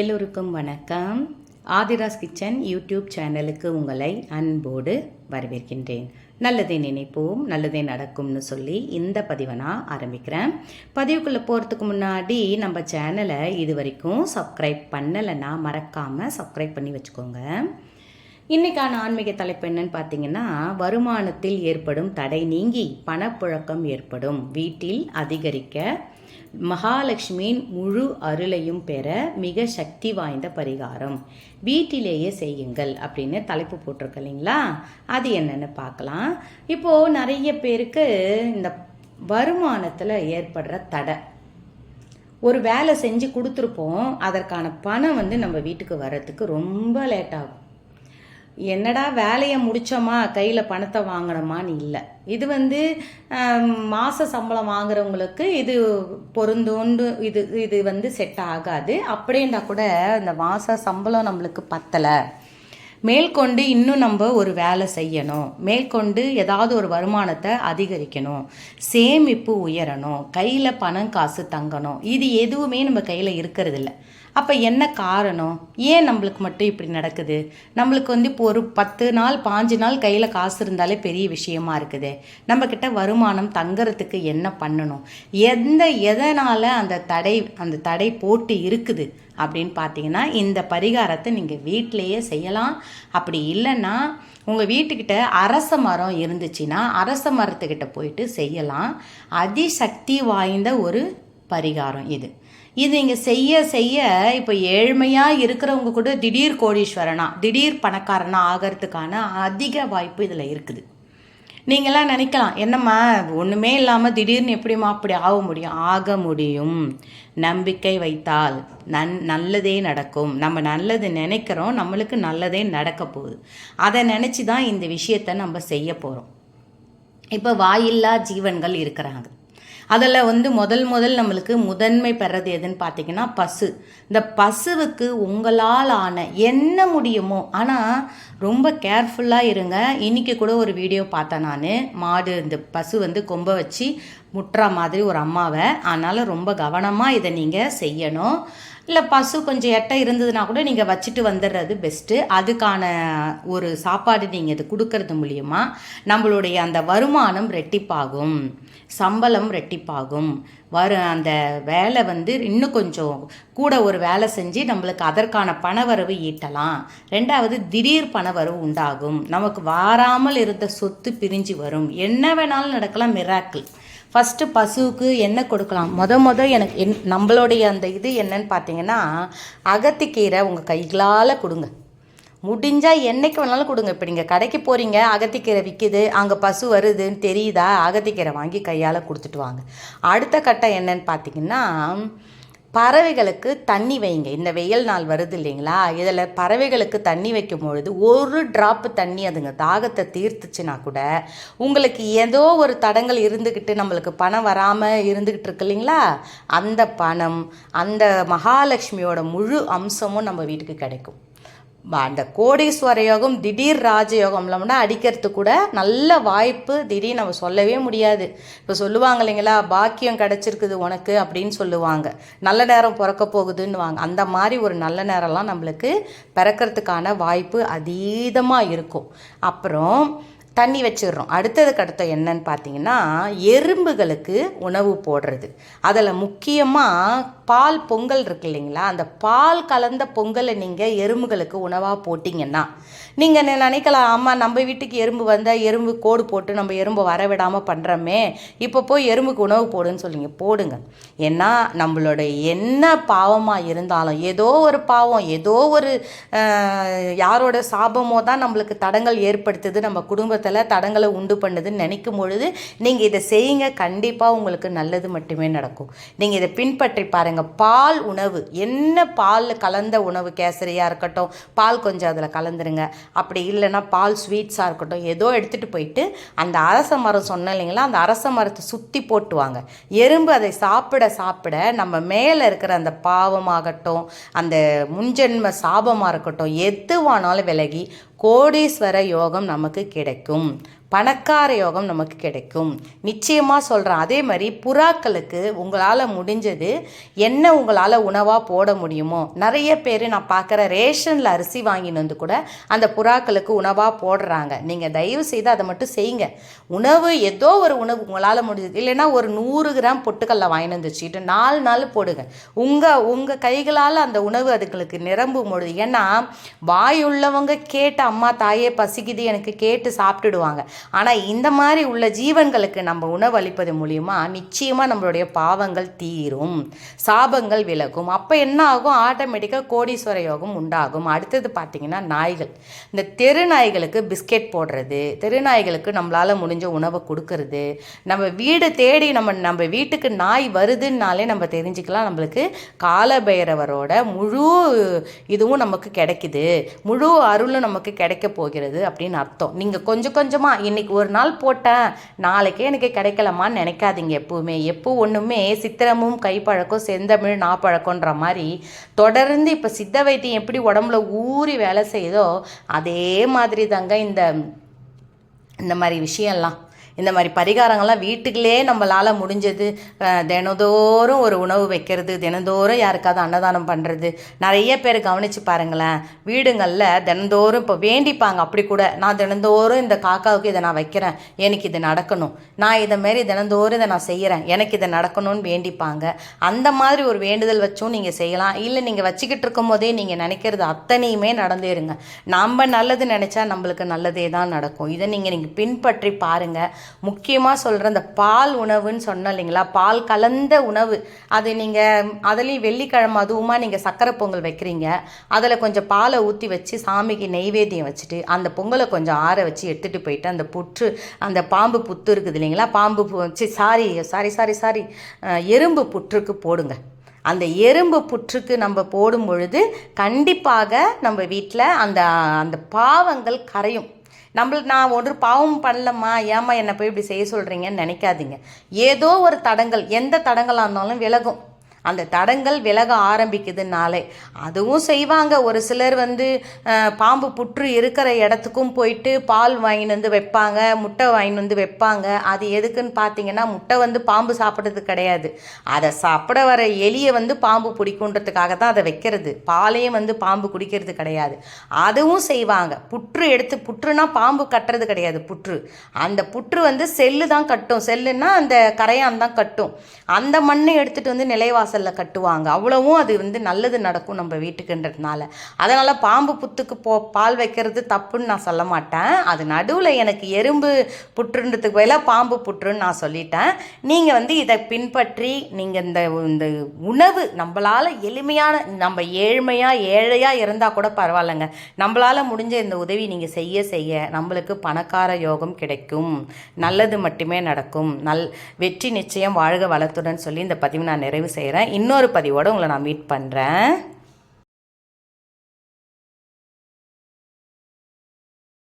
எல்லோருக்கும் வணக்கம். Aadhira's kitchen YouTube சேனலுக்கு உங்களை அன்போடு வரவேற்கின்றேன். நல்லதே நினைப்போம் நல்லதே நடக்கும்னு சொல்லி இந்த பதிவை நான் ஆரம்பிக்கிறேன். பதிவுக்குள்ளே போகிறதுக்கு முன்னாடி நம்ம சேனலை இது வரைக்கும் சப்ஸ்கிரைப் பண்ணலைன்னா மறக்காமல் சப்ஸ்கிரைப் பண்ணி வச்சுக்கோங்க. இன்றைக்கான ஆன்மீக தலைப்பு என்னன்னு பார்த்தீங்கன்னா வருமானத்தில் ஏற்படும் தடை நீங்கி பணப்புழக்கம் ஏற்படும். வீட்டில் அதிகரிக்க மகாலட்சுமியின் முழு அருளையும் பெற மிக சக்தி வாய்ந்த பரிகாரம். வீட்டிலேயே செய்யுங்கள் அப்படின்னு தலைப்பு போட்டிருக்கு இல்லைங்களா? அது என்னன்னு பார்க்கலாம். இப்போது நிறைய பேருக்கு இந்த வருமானத்தில் ஏற்படுற தடை. ஒரு வேலை செஞ்சு கொடுத்துருப்போம். அதற்கான பணம் வந்து நம்ம வீட்டுக்கு வர்றதுக்கு ரொம்ப லேட் ஆகும். என்னடா வேலையை முடிச்சோமா? கையில் பணத்தை வாங்கினோமான்னு இல்லை. இது வந்து மாத சம்பளம் வாங்குறவங்களுக்கு இது பொருந்தோண்டு இது இது வந்து செட் ஆகாது. அப்படின்னா கூட இந்த மாத சம்பளம் நம்மளுக்கு பத்தலை. மேற்கொண்டு இன்னும் நம்ம ஒரு வேலை செய்யணும். மேற்கொண்டு ஏதாவது ஒரு வருமானத்தை அதிகரிக்கணும். சேமிப்பு உயரணும். கையில் பணம் காசு தங்கணும். இது எதுவுமே நம்ம கையில் இருக்கிறதில்ல. அப்போ என்ன காரணம்? ஏன் நம்மளுக்கு மட்டும் இப்படி நடக்குது? நம்மளுக்கு வந்து இப்போ ஒரு பத்து நாள் பாஞ்சு நாள் கையில் காசு இருந்தாலே பெரிய விஷயமா இருக்குது. நம்மக்கிட்ட வருமானம் தங்குறதுக்கு என்ன பண்ணணும்? எந்த எதனால் அந்த தடை அந்த தடை போட்டு இருக்குது? அப்படின்னு பார்த்தீங்கன்னா இந்த பரிகாரத்தை நீங்கள் வீட்டிலையே செய்யலாம். அப்படி இல்லைன்னா உங்கள் வீட்டுக்கிட்ட அரச மரம் இருந்துச்சுன்னா அரச மரத்துக்கிட்ட போயிட்டு செய்யலாம். அதிசக்தி வாய்ந்த ஒரு பரிகாரம் இது. இது இங்கே செய்ய செய்ய இப்போ ஏழ்மையாக இருக்கிறவங்க கூட திடீர் கோடீஸ்வரனா திடீர் பணக்காரனா ஆகிறதுக்கான அதிக வாய்ப்பு இதில் இருக்குது. நீங்களாம் நினைக்கலாம் என்னம்மா ஒன்றுமே இல்லாமல் திடீர்னு எப்படிம்மா அப்படி ஆக முடியும்? ஆக முடியும். நம்பிக்கை வைத்தால் நன் நல்லதே நடக்கும். நம்ம நல்லது நினைக்கிறோம் நம்மளுக்கு நல்லதே நடக்க போகுது. அதை நினச்சி தான் இந்த விஷயத்தை நம்ம செய்ய போகிறோம் இப்போ வாயில்லா ஜீவன்கள் இருக்கிறாங்க. அதில் வந்து முதல் முதல் நம்மளுக்கு முதன்மை பெறது எதுன்னு பார்த்தீங்கன்னா பசு. இந்த பசுவுக்கு உங்களால் ஆன என்ன முடியுமோ ஆனால் ரொம்ப கேர்ஃபுல்லாக இருங்க. இன்றைக்கி கூட ஒரு வீடியோ பார்த்தேன் நான். மாடு இந்த பசு வந்து கொம்பை வச்சு முட்டுற மாதிரி ஒரு அம்மாவை. அதனால் ரொம்ப கவனமாக இதை நீங்கள் செய்யணும். இல்லை பசு கொஞ்சம் எட்டை இருந்ததுன்னா கூட நீங்கள் வச்சுட்டு வந்துடுறது பெஸ்ட்டு அதுக்கான ஒரு சாப்பாடு நீங்கள் இது கொடுக்கறது மூலியமாக நம்மளுடைய அந்த வருமானம் ரெட்டிப்பாகும். சம்பளம் ரெட்டிப்பாகும். வரு அந்த வேலை வந்து இன்னும் கொஞ்சம் கூட ஒரு வேலை செஞ்சு நம்மளுக்கு அதற்கான பணவரவு ஈட்டலாம். ரெண்டாவது திடீர் பணவரவு உண்டாகும். நமக்கு வாராமல் இருந்த சொத்து பிரிஞ்சு வரும். என்ன வேணாலும் நடக்கலாம் மிராக்கிள் ஃபஸ்ட்டு பசுவுக்கு என்ன கொடுக்கலாம்? மொத மொத எனக்கு என் நம்மளுடைய அந்த இது என்னன்னு பார்த்தீங்கன்னா அகத்திக்கீரை உங்கள் கைகளால் கொடுங்க. முடிஞ்சால் என்றைக்கு வேணாலும் கொடுங்க. இப்போ நீங்கள் கடைக்கு போகிறீங்க அகத்திக்கீரை விற்கிது அங்கே பசு வருதுன்னு தெரியுதா? அகத்திக்கீரை வாங்கி கையால் கொடுத்துட்டு வாங்க. அடுத்த கட்டம் என்னன்னு பார்த்தீங்கன்னா பறவைகளுக்கு தண்ணி வைங்க. இந்த வெயில் நாள் வருது இல்லைங்களா? இதில் பறவைகளுக்கு தண்ணி வைக்கும் பொழுது ஒரு ட்ராப்பு தண்ணி அதுங்க தாகத்தை தீர்த்துச்சுன்னா கூட உங்களுக்கு ஏதோ ஒரு தடங்கள் இருந்துக்கிட்டு நம்மளுக்கு பணம் வராமல் இருந்துக்கிட்டு இருக்கு இல்லைங்களா? அந்த பணம் அந்த மகாலட்சுமியோட முழு அம்சமும் நம்ம வீட்டுக்கு கிடைக்கும். அந்த கோடீஸ்வர யோகம் திடீர் ராஜயோகம்லம்னா அடிக்கிறது கூட நல்ல வாய்ப்பு திடீர் நம்ம சொல்லவே முடியாது. இப்போ சொல்லுவாங்க இல்லைங்களா பாக்கியம் கிடச்சிருக்குது உனக்கு அப்படின்னு சொல்லுவாங்க. நல்ல நேரம் பிறக்க போகுதுன்னுவாங்க. அந்த மாதிரி ஒரு நல்ல நேரம்லாம் நம்மளுக்கு பிறக்கிறதுக்கான வாய்ப்பு அதீதமாக இருக்கும். அப்புறம் தண்ணி வச்சிடுறோம். அடுத்ததுக்கு அடுத்த என்னன்னு பார்த்தீங்கன்னா எறும்புகளுக்கு உணவு போடுறது. அதில் முக்கியமாக பால் பொங்கல் இருக்கு இல்லைங்களா? அந்த பால் கலந்த பொங்கலை நீங்கள் எறும்புகளுக்கு உணவாக போட்டிங்கன்னா நீங்கள் நினைக்கலாம் ஆமாம் நம்ம வீட்டுக்கு எறும்பு வந்தால் எறும்பு கோடு போட்டு நம்ம எறும்பை வர விடாமல் பண்ணுறோமே இப்போ போய் எறும்புக்கு உணவு போடுன்னு சொல்லிங்க போடுங்க. ஏன்னா நம்மளோட என்ன பாவமாக இருந்தாலும் ஏதோ ஒரு பாவம் ஏதோ ஒரு யாரோட சாபமோ தான் நம்மளுக்கு தடங்கள் ஏற்படுத்துது நம்ம குடும்பத்தில் தடங்களை உண்டு பண்ணுதுன்னு நினைக்கும் பொழுது நீங்கள் இதை செய்யுங்க. கண்டிப்பாக உங்களுக்கு நல்லது மட்டுமே நடக்கும். நீங்கள் இதை பின்பற்றி பாருங்கள் பால் உணவு என்ன பாலில் கலந்த உணவு? கேசரியாக இருக்கட்டும் பால் கொஞ்சம் அதில் கலந்துருங்க. அப்படி இல்லைன்னா பால் ஸ்வீட்ஸாக இருக்கட்டும் ஏதோ எடுத்துகிட்டு போயிட்டு அந்த அரச மரம் சொன்னேன் இல்லைங்களா அந்த அரச மரத்தை சுற்றி போட்டுவாங்க. எறும்பு அதை சாப்பிட சாப்பிட நம்ம மேலே இருக்கிற அந்த பாவமாகட்டும் அந்த முன்ஜென்ம சாபமாக இருக்கட்டும் எதுவானாலும் விலகி கோடீஸ்வர யோகம் நமக்கு கிடைக்கும். பணக்கார யோகம் நமக்கு கிடைக்கும். நிச்சயமாக சொல்கிறேன் அதே மாதிரி புறாக்களுக்கு உங்களால் முடிஞ்சது என்ன உங்களால் உணவாக போட முடியுமோ நிறைய பேர் நான் பார்க்குற ரேஷனில் அரிசி வாங்கின்னு வந்து கூட அந்த புறாக்களுக்கு உணவாக போடுறாங்க. நீங்கள் தயவு செய்து அதை மட்டும் செய்யுங்க. உணவு ஏதோ ஒரு உணவு உங்களால் முடிஞ்சது. இல்லைன்னா ஒரு நூறு கிராம் பொட்டுக்கல்ல வாங்கிட்டு வந்து வச்சுக்கிட்டு நாலு நாள் போடுங்க. உங்கள் உங்கள் கைகளால் அந்த உணவு அதுங்களுக்கு நிரம்பும் பொழுது ஏன்னா வாய் உள்ளவங்க கேட்டு அம்மா தாயே பசிக்குது எனக்கு கேட்டு சாப்பிட்டுடுவாங்க. ஆனால் இந்த மாதிரி உள்ள ஜீவன்களுக்கு நம்ம உணவு அளிப்பது மூலியமா நிச்சயமாக நம்மளுடைய பாவங்கள் தீரும். சாபங்கள் விலகும். அப்போ என்ன ஆகும்? ஆட்டோமேட்டிக்காக கோடீஸ்வர யோகம் உண்டாகும். அடுத்தது பார்த்தீங்கன்னா நாய்கள். இந்த தெரு நாய்களுக்கு பிஸ்கெட் போடுறது. தெரு நாய்களுக்கு நம்மளால் முடிஞ்ச உணவை கொடுக்கறது. நம்ம வீடு தேடி நம்ம நம்ம வீட்டுக்கு நாய் வருதுன்னாலே நம்ம தெரிஞ்சுக்கலாம். நம்மளுக்கு காலபைரவரோட முழு இதுவும் நமக்கு கிடைக்குது. முழு அருளும் நமக்கு கிடைக்க போகிறது அப்படின்னு அர்த்தம். நீங்கள் கொஞ்சம் கொஞ்சமாக இன்னைக்கு ஒரு நாள் போட்டேன். நாளைக்கே எனக்கு கிடைக்கலமான்னு நினைக்காதீங்க எப்பவுமே. எப்போ ஒன்றுமே சித்திரமும் கைப்பழக்கம் செந்தமிழ் நாப்பழக்கம்ன்ற மாதிரி தொடர்ந்து இப்போ சித்த வைத்தியம் எப்படி உடம்புல ஊறி வேலை செய்யுதோ அதே மாதிரி தாங்க இந்த இந்த மாதிரி விஷயம்லாம். இந்த மாதிரி பரிகாரங்கள்லாம் வீட்டுக்குள்ளே நம்மளால் முடிஞ்சது. தினந்தோறும் ஒரு உணவு வைக்கிறது தினந்தோறும் யாருக்காவது அன்னதானம் பண்ணுறது நிறைய பேர் கவனித்து பாருங்களேன். வீடுங்களில் தினந்தோறும் இப்போ வேண்டிப்பாங்க. அப்படி கூட நான் தினந்தோறும் இந்த காக்காவுக்கு இதை நான் வைக்கிறேன். எனக்கு இது நடக்கணும். நான் இதை மாரி தினந்தோறும் இதை நான் செய்கிறேன் எனக்கு இதை நடக்கணும்னு வேண்டிப்பாங்க. அந்த மாதிரி ஒரு வேண்டுதல் வச்சும் நீங்கள் செய்யலாம். இல்லை நீங்கள் வச்சுக்கிட்டு இருக்கும் போதே நீங்கள் நினைக்கிறது அத்தனையுமே நடந்தேருங்க நம்ம நல்லது நினச்சா நம்மளுக்கு நல்லதே தான் நடக்கும். இதை நீங்கள் நீங்கள் பின்பற்றி பாருங்கள் முக்கியமாக சொல்கிற இந்த பால் உணவுன்னு சொன்னோம் இல்லைங்களா? பால் கலந்த உணவு. அது நீங்கள் அதுலேயும் வெள்ளிக்கிழமை அதுவுமா நீங்கள் சக்கரை பொங்கல் வைக்கிறீங்க. அதில் கொஞ்சம் பாலை ஊற்றி வச்சு சாமிக்கு நெய்வேத்தியம் வச்சுட்டு அந்த பொங்கலை கொஞ்சம் ஆற வச்சு எடுத்துகிட்டு போயிட்டு அந்த புற்று அந்த பாம்பு புத்து இருக்குது இல்லைங்களா? பாம்பு வச்சு சாரி சாரி சாரி சாரி. எறும்பு புற்றுக்கு போடுங்க. அந்த எறும்பு புற்றுக்கு நம்ம போடும் பொழுது கண்டிப்பாக நம்ம வீட்டில் அந்த அந்த பாவங்கள் கரையும். நம்மளுக்கு நான் ஒன்று பாவம் பண்ணலம்மா ஏம்மா என்னை போய் இப்படி செய்ய சொல்கிறீங்கன்னு நினைக்காதீங்க. ஏதோ ஒரு தடங்கள் எந்த தடங்களாக இருந்தாலும் விலகும். அந்த தடங்கள் விலக ஆரம்பிக்குதுனாலே அதுவும் செய்வாங்க. ஒரு சிலர் வந்து பாம்பு புற்று இருக்கிற இடத்துக்கும் போயிட்டு பால் வாங்கின்னு வந்து வைப்பாங்க முட்டை வாங்கின்னு வந்து வைப்பாங்க. அது எதுக்குன்னு பார்த்தீங்கன்னா முட்டை வந்து பாம்பு சாப்பிட்றது கிடையாது. அதை சாப்பிட வர எலியை வந்து பாம்பு பிடிக்குன்றதுக்காக தான் அதை வைக்கிறது. பாலையும் வந்து பாம்பு குடிக்கிறது கிடையாது. அதுவும் செய்வாங்க. புற்று எடுத்து புற்றுனா பாம்பு கட்டுறது கிடையாது புற்று. அந்த புற்று வந்து செல்லு தான் கட்டும். செல்லுன்னா அந்த கரையான் தான் கட்டும். அந்த மண்ணை எடுத்துகிட்டு வந்து வாசலில் கட்டுவாங்க. அவ்வளவும் அது வந்து நல்லது நடக்கும் நம்ம வீட்டுக்குன்றதுனால. அதனால் பாம்பு புத்துக்கு போ பால் வைக்கிறது தப்புன்னு நான் சொல்ல மாட்டேன். அது நடுவில் எனக்கு எறும்பு புற்றுன்றதுக்கு பதிலாக பாம்பு புற்றுன்னு நான் சொல்லிட்டேன். நீங்கள் வந்து இதை பின்பற்றி நீங்கள் இந்த இந்த உணவு நம்மளால் எளிமையான நம்ம ஏழ்மையாக ஏழையாக இருந்தால் கூட பரவாயில்லைங்க. நம்மளால் முடிஞ்ச இந்த உதவி நீங்கள் செய்ய செய்ய நம்மளுக்கு பணக்கார யோகம் கிடைக்கும். நல்லது மட்டுமே நடக்கும். நல் வெற்றி நிச்சயம் வாழ்க வளத்துடன் சொல்லி இந்த பதிவு நான் நிறைவு செய்கிறேன் இன்னொரு பதிவோடு உங்களை நான் மீட் பண்ணுறேன்